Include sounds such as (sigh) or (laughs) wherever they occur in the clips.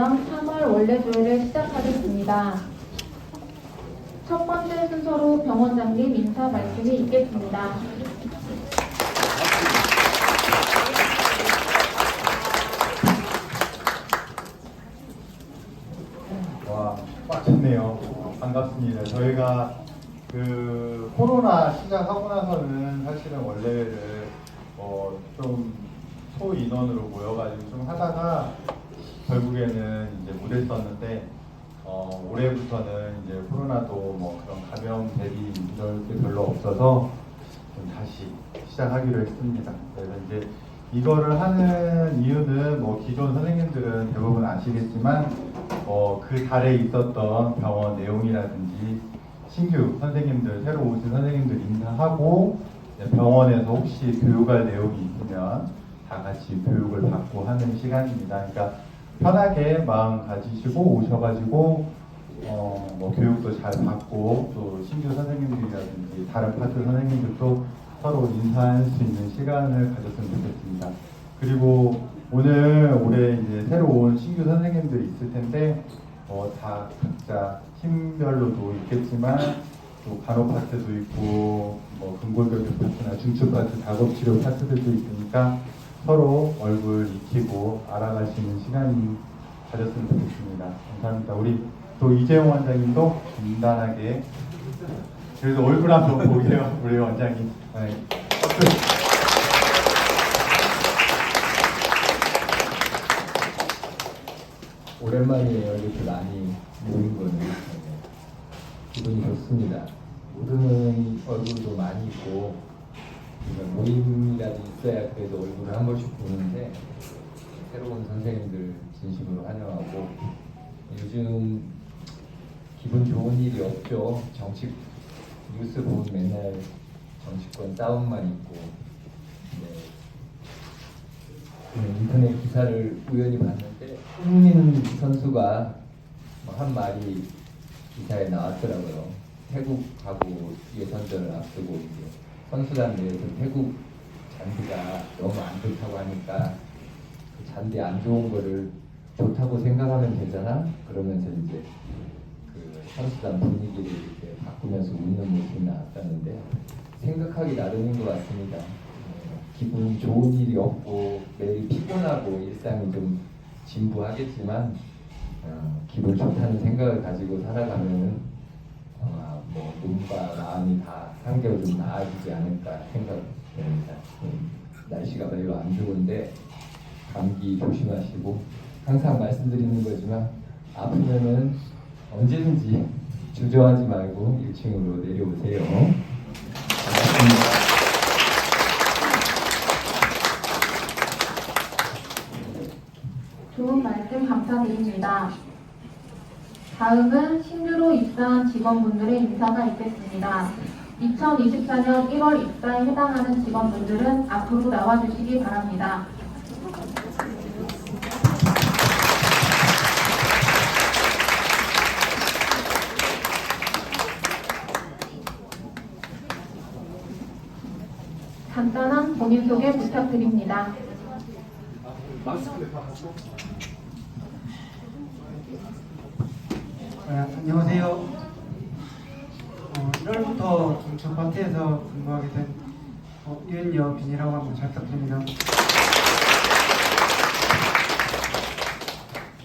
원래 조회를 시작하겠습니다. 첫 번째 순서로 병원장님 인사 말씀이 있겠습니다. 와, 꽉 찼네요. 반갑습니다. 저희가 그 코로나 시작하고 나서는 사실은 원래를 어, 좀 소인원으로 모여가지고 좀 하다가 결국에는 이제 못했었는데 어, 올해부터는 이제 코로나도 뭐 그런 감염 대비 이럴 게 별로 없어서 좀 다시 시작하기로 했습니다. 그래서 이제 이거를 하는 이유는 뭐 기존 선생님들은 대부분 아시겠지만 어, 그 달에 있었던 병원 내용이라든지 신규 선생님들 새로 오신 선생님들 인사하고 병원에서 혹시 교육할 내용이 있으면 다 같이 교육을 받고 하는 시간입니다. 그러니까 편하게 마음 가지시고 오셔가지고 어, 뭐 교육도 잘 받고 또 신규 선생님들이라든지 다른 파트 선생님들도 서로 인사할 수 있는 시간을 가졌으면 좋겠습니다. 그리고 오늘 올해 이제 새로 온 신규 선생님들이 있을 텐데 어, 다 각자 팀별로도 있겠지만 또 간호 파트도 있고 뭐 근골격육 파트나 중추 파트, 작업 치료 파트들도 있으니까 서로 얼굴 익히고 알아갈 수 있는 시간이 가졌으면 좋겠습니다. 감사합니다. 우리 또 이재용 원장님도 간단하게 그래서 얼굴 한번 보게요, (laughs) 우리 원장님. 네. 오랜만이에요. 이렇게 많이 모인 거는 네. 기분이 좋습니다. 모르는 얼굴도 많이 있고 모임이라도 있어야 그래도 얼굴을 한 번씩 보는데 새로운 선생님들 진심으로 환영하고 요즘 기분 좋은 일이 없죠. 정치 뉴스 보면 맨날 정치권 싸움만 있고 네. 그 인터넷 기사를 우연히 봤는데 홍민 선수가 뭐한 말이 기사에 나왔더라고요. 태국하고 예선전을 앞두고 이제 선수단 내에서 태국 잔디가 너무 안 좋다고 하니까 그 잔디 안 좋은 거를 좋다고 생각하면 되잖아. 그러면서 이제 그 선수단 분위기를 이렇게 바꾸면서 웃는 모습이 나왔다는데 생각하기 나름인 것 같습니다. 어, 기분이 좋은 일이 없고 매일 피곤하고 일상이 좀 진부하겠지만 어, 기분 좋다는 생각을 가지고 살아가면은 어, 뭐 몸과 마음이 다 한결 좀 나아지지 않을까 생각됩니다. 음, 날씨가 별로 안 좋은데 감기 조심하시고 항상 말씀드리는 거지만 아프면은 언제든지 주저하지 말고 1층으로 내려오세요. 반갑습니다. 좋은 말씀 감사드립니다. 다음은 입사한 직원분들의 인사가 있겠습니다. 2024년 1월 입사에 해당하는 직원분들은 앞으로 나와주시기 바랍니다. 간단한 본인 소개 부탁드립니다. 네, 안녕하세요. 어, 1월부터 중천 파트에서 근무하게 된 어, 유은여 빈이라고 합니다. 잘 부탁드립니다.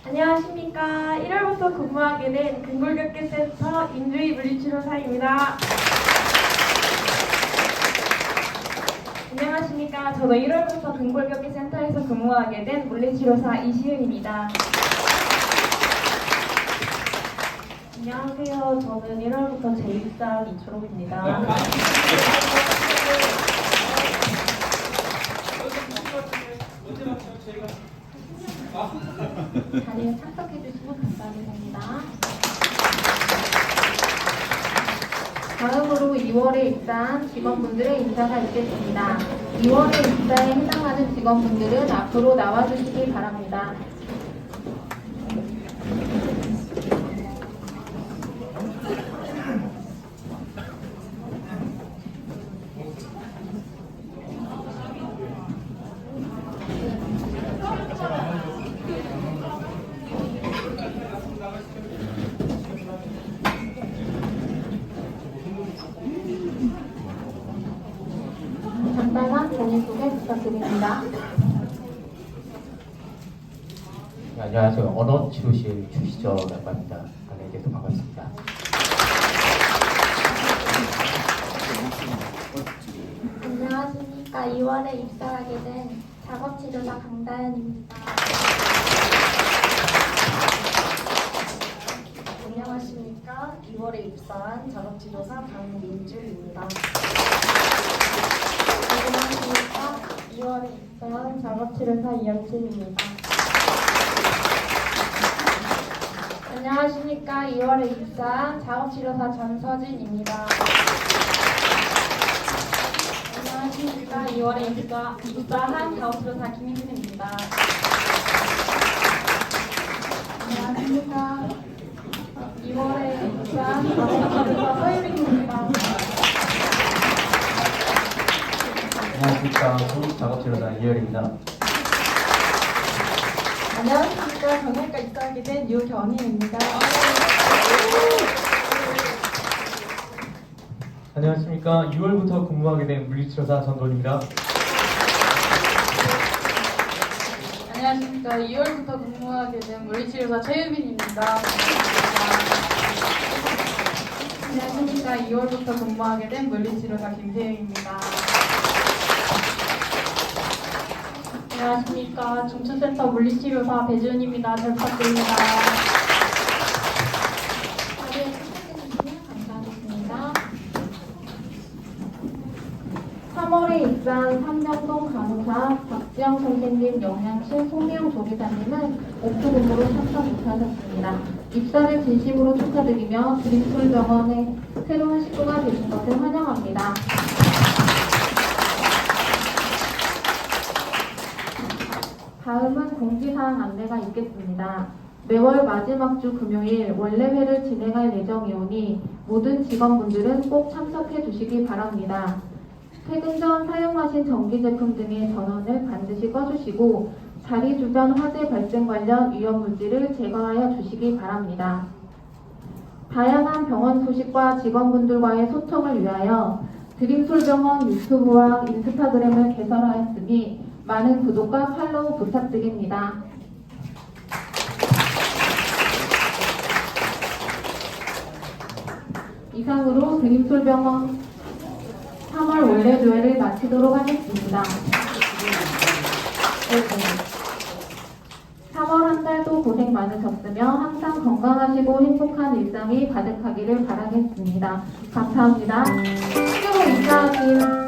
안녕하십니까. 1월부터 근무하게 된 근골격계센터 인주희 물리치료사입니다. 안녕하십니까. 저도 1월부터 근골격계센터에서 근무하게 된 물리치료사 이시은입니다. 안녕하세요. 저는 1월부터 제1산 이초록입니다. 자리에 참석해 주시면 감사하겠습니다. 다음으로 2월에 입사한 직원분들의 인사가 있겠습니다. 2월에 입사에 해당하는 직원분들은 앞으로 나와주시기 바랍니다. 부탁드립니다. 네, 안녕하세요. 언어치료실 주시저라고 합니다. 안내돼서 반갑습니다. 안녕하십니까. 2월에 입사하게 된 작업치료사 강다현입니다. 안녕하십니까. 2월에 입사한 작업치료사 강민주입니다. 안녕하십니까. 2월에 입사한 작업치료사 이영진입니다. 안녕하십니까. 2월에 입사한 작업치료사 전서진입니다. 안녕하십니까. 2월에 입사, 입사한 작업치료사 김희진입니다. 안녕하십니까. 2월에 입사한 작업치료사 서유빈입니다. 한국 작업치료사 이열입니다. 안녕하십니까. 정형외과 입사하게 된 유경희입니다. 안녕하십니까. 6월부터 근무하게 된 물리치료사 전돈입니다. 안녕하십니까. 2월부터 근무하게 된 물리치료사 최유빈입니다. 안녕하십니까. 2월부터 근무하게 된 물리치료사 김세영입니다. 안녕하십니까. 중추센터 물리치료사 배지훈입니다. 잘 부탁드립니다. 감사하겠습니다. 3월에 입사한 삼명동 간호사 박지영 선생님 영양실 송미영 조리사님은 오프 근무로 참석 못하셨습니다. 입사를 진심으로 축하드리며 드림솔 병원의 새로운 식구가 되신 것을 환영합니다. 공지사항 안내가 있겠습니다. 매월 마지막 주 금요일 원래회를 진행할 예정이오니 모든 직원분들은 꼭 참석해 주시기 바랍니다. 퇴근 전 사용하신 전기 제품 등의 전원을 반드시 꺼주시고 자리 주변 화재 발생 관련 위험 물질을 제거하여 주시기 바랍니다. 다양한 병원 소식과 직원분들과의 소통을 위하여 드림솔병원 유튜브와 인스타그램을 개설하였으니 많은 구독과 팔로우 부탁드립니다. 이상으로 드림솔병원 3월 원래 조회를 마치도록 하겠습니다. 네. 3월 한 달도 고생 많으셨으며 항상 건강하시고 행복한 일상이 가득하기를 바라겠습니다. 감사합니다. 신규로 입사하신